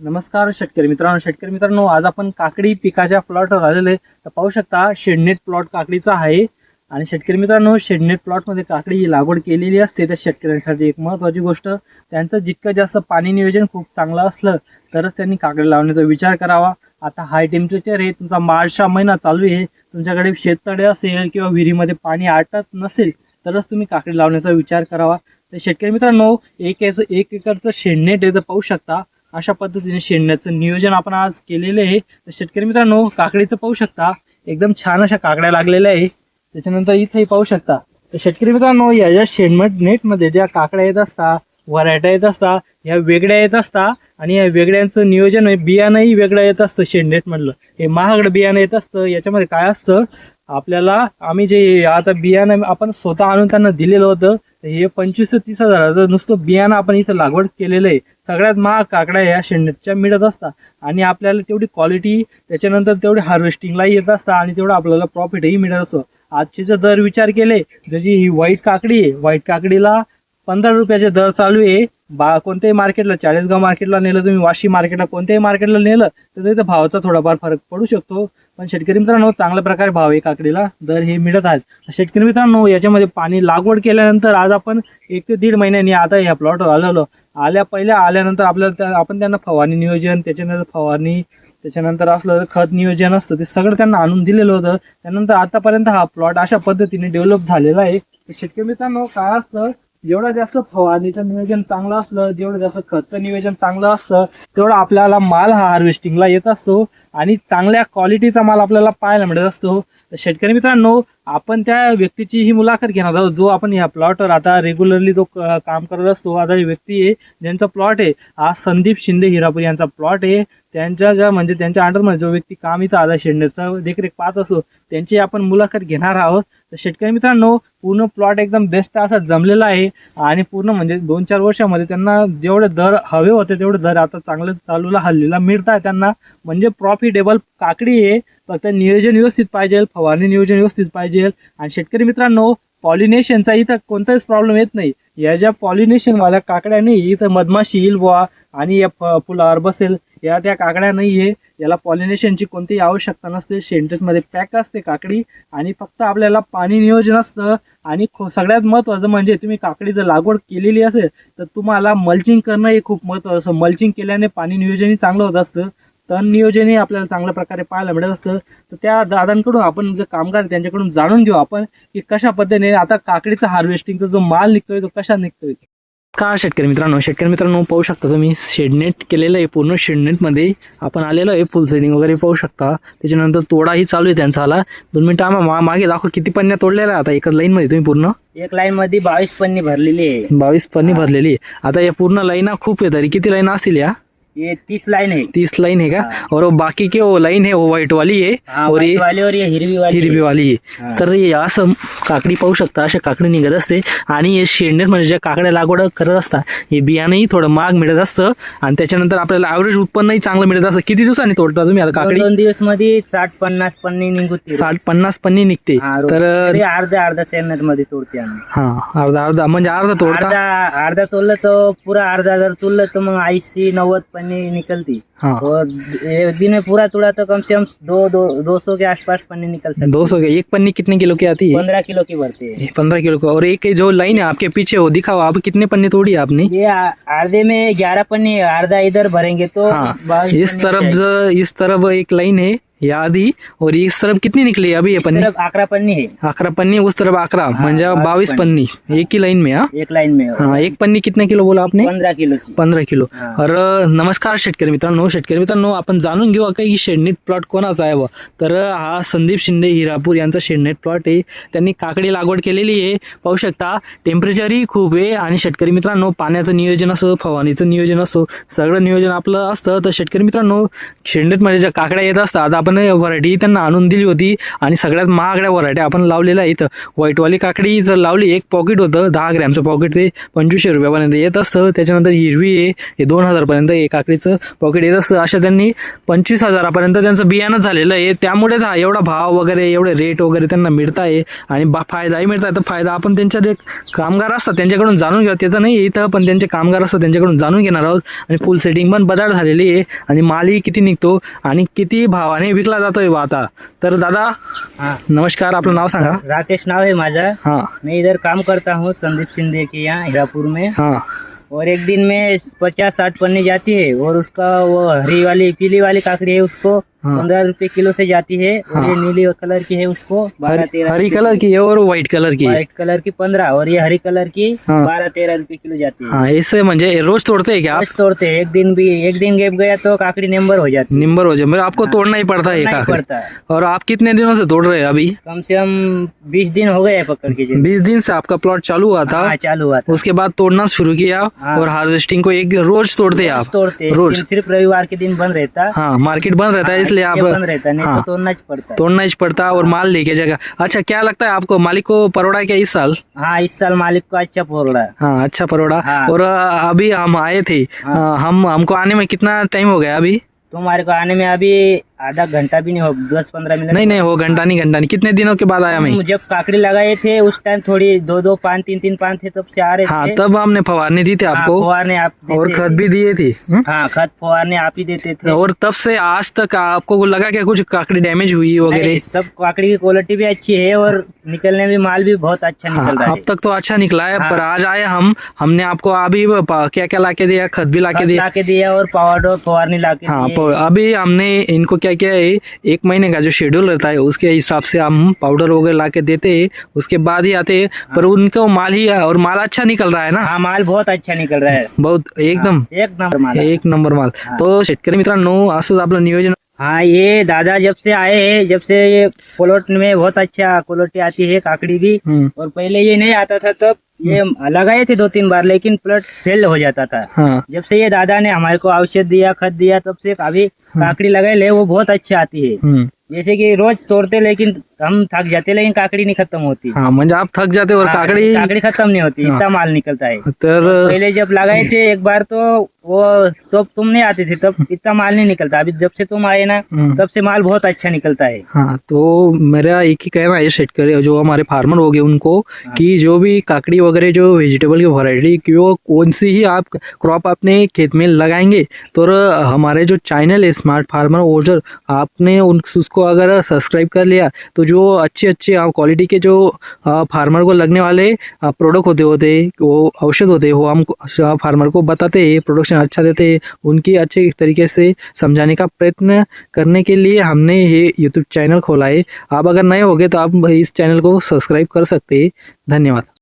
नमस्कार शेतकरी मित्रांनो शेतकरी मित्रांनो आज आपण काकडी पिकाच्या प्लॉटवर आलेलो आहे. तर पाहू शकता शेडनेट प्लॉट काकडीचा आहे. आणि शेतकरी मित्रांनो शेडनेट प्लॉटमध्ये काकडी ही लागवड केलेली असते. तर शेतकऱ्यांसाठी एक महत्त्वाची गोष्ट त्यांचं जितकं जास्त पाणी नियोजन खूप चांगलं असलं तरच त्यांनी काकडी लावण्याचा विचार करावा. आता हाय टेम्परेचर आहे तुमचा मार्चचा महिना चालू आहे. तुमच्याकडे शेततळे असेल किंवा विहिरीमध्ये पाणी आटत नसेल तरच तुम्ही काकडी लावण्याचा विचार करावा. तर शेतकरी मित्रांनो एक याचं एक एकरचं शेडनेट आहे तर पाहू शकता. अशा पद्धतीने शेंडण्याचं नियोजन आपण आज केलेलं आहे. तर शेतकरी मित्रांनो काकडीचं पाहू शकता. एकदम छान अशा काकड्या लागलेल्या आहे. त्याच्यानंतर इथेही पाहू शकता. तर शेतकरी मित्रांनो या ज्या शेणमट नेटमध्ये ज्या काकड्या येत असतात व्हरायट्या येत असतात ह्या वेगळ्या येत असतात आणि या वेगळ्यांचं नियोजन आहे बियाणंही वेगळं येत असतं शेणनेटमधलं. हे महागडं बियाणं येत असतं. याच्यामध्ये काय असतं? आपल्याला आम्ही जे आता बियाणं आपण स्वतः आणून त्यांना दिलेलं होतं हे पंचवीस ते तीस हजाराचं नुसतं बियाणं आपण इथं लागवड केलेलं आहे. सगळ्यात महाग काकड्या या शेंडच्या मिळत असतात आणि आपल्याला तेवढी क्वालिटी त्याच्यानंतर तेवढी हार्वेस्टिंगलाही येत असतात आणि तेवढं आपल्याला प्रॉफिटही मिळत असतं. आजचे जर दर विचार केले जशी ही व्हाईट काकडी आहे व्हाईट काकडीला पंधरा रुपयाचे दर चालू आहे. बा कोणत्याही मार्केटला चाळीसगाव मार्केटला नेलं तुम्ही वाशी मार्केटला कोणत्याही मार्केटला नेलं तर तिथे भावाचा थोडाफार फरक पडू शकतो. पण शेतकरी मित्रांनो चांगल्या प्रकारे भाव आहे काकडीला. दर हे मिळत आहेत. शेतकरी मित्रांनो याच्यामध्ये पाणी लागवड केल्यानंतर आज आपण एक ते दीड महिन्यांनी आता ह्या प्लॉटवर आलेलो. आल्या पहिल्या आल्यानंतर आपल्याला त्या- आपण त्यांना फवारणी नियोजन त्याच्यानंतर फवारणी त्याच्यानंतर असलं खत नियोजन असतं ते सगळं त्यांना आणून दिलेलं होतं. त्यानंतर आतापर्यंत हा प्लॉट अशा पद्धतीने डेव्हलप झालेला आहे. शेतकरी मित्रांनो काय असतं जेवढं जास्त फवारणीचं नियोजन चांगलं असलं जेवढं जास्त खर्च नियोजन चांगलं असतं तेवढं आपल्याला माल हा हार्वेस्टिंगला येत असतो आणि चांगल्या क्वालिटीचा माल आपल्याला पाहायला मिळत असतो. शेतकरी मित्रांनो आपण त्या व्यक्तीची ही मुलाखत घेणार आहोत. जो आपण ह्या प्लॉटवर आता रेग्युलरली जो क- काम करत असतो आता ही व्यक्ती आहे ज्यांचा प्लॉट आहे हा संदीप शिंदे हिरापूर यांचा प्लॉट आहे. त्यांच्या ज्या म्हणजे त्यांच्या अंडरमध्ये जो व्यक्ती काम इथं आता शेंड्याचं देखरेख पाहत असतो त्यांची आपण मुलाखत घेणार आहोत. तर शेतकरी मित्रांनो पूर्ण प्लॉट एकदम बेस्ट असा जमलेला आहे. आणि पूर्ण म्हणजे दोन चार वर्षामध्ये त्यांना जेवढे दर हवे होते तेवढे दर आता चांगलं चालूला हल्लीला मिळत आहे त्यांना. म्हणजे प्रॉफिटेबल काकडी आहे. फक्त नियोजन व्यवस्थित पाहिजे फवारणी नियोजन व्यवस्थित पाहिजे. आणि शेतकरी मित्रांनो पॉलिनेशनचा इथं कोणताच प्रॉब्लेम येत नाही. या ज्या पॉलिनेशनवाल्या काकड्या नाही इथं मधमाशी येईल बुवा आणि या फ- फुलावर बसेल. या त्या काकड्या नाही आहे याला पॉलिनेशनची कोणतीही आवश्यकता नसते. शेंटेजमध्ये पॅक असते काकडी आणि फक्त आपल्याला पाणी नियोजन असतं. आणि खो- सगळ्यात महत्त्वाचं म्हणजे तुम्ही काकडी जर लागवड केलेली असेल तर तुम्हाला मल्चिंग करणं हे खूप महत्त्वाचं. असतं मल्चिंग केल्याने पाणी नियोजनही चांगलं होत असतं. तण नियोजनही आपल्याला चांगल्या प्रकारे पाहायला मिळत असतं. तर त्या दादांकडून आपण जे कामगार आहे त्यांच्याकडून जाणून घेऊ आपण की कशा पद्धतीने आता काकडीचा हार्वेस्टिंगचा जो माल निघतोय तो कशा निघतोय. का शेतकरी मित्रांनो? शेतकरी मित्रांनो पाहू शकता तुम्ही शेडनेट केलेलं आहे पूर्ण शेडनेटमध्ये. आपण आलेलो आहे फुल सेडिंग वगैरे पाहू शकता. त्याच्यानंतर तोडाही चालू आहे त्यांचा आला. दोन मिनिटं आम्हा मा- मागे दाखव किती पन्न्या तोडलेल्या आहे आता? एकाच लाईनमध्ये तुम्ही पूर्ण? एक लाईन मध्ये बावीस पन्नी भरलेली आहे. बावीस पन्नी भरलेली आहे. आता या पूर्ण लाईना खूप आहे तरी. किती लाईन असतील या? ये तीस लाइन है। तीस लाइन है क्या और वो बाकी के वो लाइन है वो व्हाइट वाली है हाँ, और ये वाली और ये हिरवी वाली हिरवी वाली आहे हा. तर हे असं काकडी पाहू शकता अशा काकडी निघत असते आणि हे शेंडेर म्हणजे ज्या काकड्या लागवड करत असतात हे बियाणंही थोडं महाग मिळत असतं आणि त्याच्यानंतर आपल्याला ॲव्हरेज उत्पन्नही चांगलं मिळत असतं. किती दिवसांनी तोडता तुम्ही आता काकडी? दोन दिवसमध्ये साठ पन्नास पन्नी निघते साठ पन्नास पन्नी निघते. तर अर्धा अर्धा सेनरमध्ये तोडते आम्ही. हा अर्धा अर्धा म्हणजे अर्धा तोडता? अर्धा अर्धा तोडलं तर पूरा अर्धा जर तोडलं तर मग ऐंशी नव्वद पन्नी निकलती। हाँ। और दिन में पूरा तोड़ा तो कम से कम दो दो दो सौ के आसपास पन्नी निकल सकती दो सौ के एक पन्नी कितने किलो की आती है? पंद्रह किलो की बढ़ती है। पंद्रह किलो की और एक जो लाइन है आपके पीछे वो दिखाओ आप कितने पन्नी तोड़ी आपने? ये आधे में ग्यारह पन्नी आधा इधर भरेंगे तो हाँ इस तरफ़ इस तरफ़ एक लाइन है या आधी और इस तरफ कितनी निकली है अभी ये पन्नी? तरफ आकरा पन्नी है। अकरा पन्नी उस तरफ अकरा म्हणजे बावीस पन्नी। एक ही लाइन में हाँ? एक लाइन में। हाँ एक पन्नी कितने किलो बोला आपने? पंधरा किलोची पंधरा किलो. तर नमस्कार शेतकरी मित्रांनो शेतकरी मित्रांनो आपण जाणून घेऊ का ही शेडनेट प्लॉट कोणाचा आहे व? तर हा संदीप शिंदे हिरापूर यांचा शेडनेट प्लॉट आहे. त्यांनी काकडी लागवड केलेली आहे. पाहू शकता टेम्परेचरही खूप आहे. आणि शेतकरी मित्रांनो पाण्याचं नियोजन असो फवारणीचं नियोजन असो सगळं नियोजन आपलं असतं. तर शेतकरी मित्रांनो शेंडेतमध्ये ज्या काकड्या येत असतात आता आपण आपण व्हरायटी त्यांना आणून दिली होती आणि सगळ्यात महागड्या व्हरायट्या आपण लावलेल्या आहेत. व्हाईटवाली काकडी जर लावली एक पॉकेट होतं दहा ग्रॅमचं पॉकेट ते पंचवीसशे रुपयापर्यंत येत असतं. त्याच्यानंतर हिरवी आहे हे दोन हजारपर्यंत हे काकडीचं पॉकेट येत असतं. अशा त्यांनी पंचवीस हजारापर्यंत त्यांचं बियाणं झालेलं आहे. त्यामुळेच हा एवढा भाव वगैरे एवढे रेट वगैरे त्यांना मिळत आहे आणि बा फायदाही मिळत आहे. तर फायदा आपण त्यांच्या जे कामगार असतात त्यांच्याकडून जाणून घेऊ ते तर नाही इथं पण त्यांचे कामगार असतात त्यांच्याकडून जाणून घेणार आहोत. आणि फुल सेटिंग पण बदाड झालेली आहे. आणि मालही किती निघतो आणि किती भावाने विकला जो आता. तर दादा हाँ. नमस्कार आपलं नाव सांगा. राकेश नाव है माझा. हाँ. मैं इधर काम करता हूँ संदीप शिंदे के यहाँ हीरापुर में. हाँ. और एक दिन में पचास साठ पन्नी जाती है और उसका वो हरी वाली पीली वाली काकड़ी है उसको। पंद्रह रुपए किलो से जाती है और ये नीली कलर की है उसको बारह तेरह हरी कलर की है और व्हाइट कलर की व्हाइट कलर की पंद्रह और ये हरी कलर की हाँ। बारह तेरह रुपए किलो जाती है। हाँ ऐसे म्हणजे रोज तोड़ते हैं क्या आप? तोड़ते हैं। एक दिन भी एक दिन गैप गया तो काकड़ी नंबर हो जाती है। निम्बर हो जाए। मतलब आपको तोड़ना ही पड़ता है पड़ता है। और आप कितने दिनों से तोड़ रहे हैं अभी? कम से कम बीस दिन हो गए हैं पकड़ के बीस दिन से आपका प्लॉट चालू हुआ था। हाँ चालू हुआ था। उसके बाद तोड़ना शुरू किया हाँ। और हार्वेस्टिंग को एक रोज तोड़ते आप। तोड़ते रोज। सिर्फ़ रविवार के दिन बंद रहता। हाँ मार्केट बंद रहता है इसलिए आप रहता नहीं हाँ। तो तोड़ना पड़ता तोड़ना ही पड़ता और माल लेके जाएगा अच्छा क्या लगता है आपको मालिक को परोड़ा क्या इस साल हाँ इस साल मालिक को अच्छा परोड़ा है हाँ अच्छा परोड़ा हाँ। और अभी हम आए थे हाँ। हम हमको आने में कितना टाइम हो गया अभी तुम्हारे को आने में अभी आधा घंटा भी नहीं हो दस पंद्रह मिनट नहीं नहीं हो घंटा नहीं घंटा नहीं। कितने दिनों के बाद आया मैं जब काकड़ी लगाए थे उस टाइम थोड़ी दो दो पान तीन तीन पान थे तब से आ रहे हाँ थे। तब हमने फवारनी दी थी हाँ, आपको। फुहारने आप और खत भी दिए थे हम्म? हाँ खत फुहारने आप ही देते थे। और तब से आज तक आपको लगा क्या कुछ काकड़ी डैमेज हुई वगैरह? सब काकड़ी की क्वालिटी भी अच्छी है और निकलने में माल भी बहुत अच्छा निकल हाँ, रहा अब तक तो अच्छा निकला है हाँ। पर आज आए हम हमने आपको अभी क्या क्या ला के दिया? खत भी ला के दिया और पाउडर फुहारने ला के हाँ अभी हमने इनको क्या किया है एक महीने का जो शेड्यूल रहता है उसके हिसाब से हम पाउडर वगैरह ला के देते हैं उसके बाद ही आते हैं पर उनका माल ही है और माल अच्छा निकल रहा है ना? हाँ माल बहुत अच्छा निकल रहा है। बहुत एकदम। एक नंबर माल है। एक नंबर माल। तो शेतकरी मित्रांनो असंच आपलं नियोजन हाँ ये दादा जब से आए हैं जब से ये प्लॉट में बहुत अच्छा क्वालिटी आती है काकड़ी भी। हम्म, और पहले ये नहीं आता था तब ये लगाए थे दो तीन बार लेकिन प्लॉट फेल हो जाता था। हाँ। जब से ये दादा ने हमारे को औषध दिया खत दिया तब से अभी काकड़ी लगाए ले वो बहुत अच्छी आती है। जैसे कि रोज तोड़ते लेकिन हम थक जाते लेकिन काकड़ी नहीं खत्म होती। हाँ म्हणजे आप थक जाते और हाँ, काकड़ी काकड़ी खत्म नहीं होती हाँ। इतना माल निकलता है। तर पहले जब लगाए थे एक बार तो वो तब तुम नहीं आते थे तब इतना माल नहीं निकलता। अभी जब से तुम आए ना हम्म, तब से माल बहुत अच्छा निकलता है। हाँ तो मेरा एक ही कहना है शेतकरी जो हमारे फार्मर हो गए उनको कि जो भी काकड़ी वगैरह जो वेजिटेबल की वैरायटी की वो कौन सी ही आप क्रॉप अपने खेत में लगाएँगे। तो हमारे जो चैनल है स्मार्ट फार्मर ओजर आपने उन उसको अगर सब्सक्राइब कर लिया तो जो अच्छे अच्छे क्वालिटी के जो फार्मर को लगने वाले प्रोडक्ट होते होते, वो औषध होते, वो हम फार्मर को बताते हैं प्रोडक्शन अच्छा देते हैं उनकी अच्छे तरीके से समझाने का प्रयत्न करने के लिए हमने ये यूट्यूब चैनल खोला है। आप अगर नए होगे तो आप इस चैनल को सब्सक्राइब कर सकते हैं। धन्यवाद।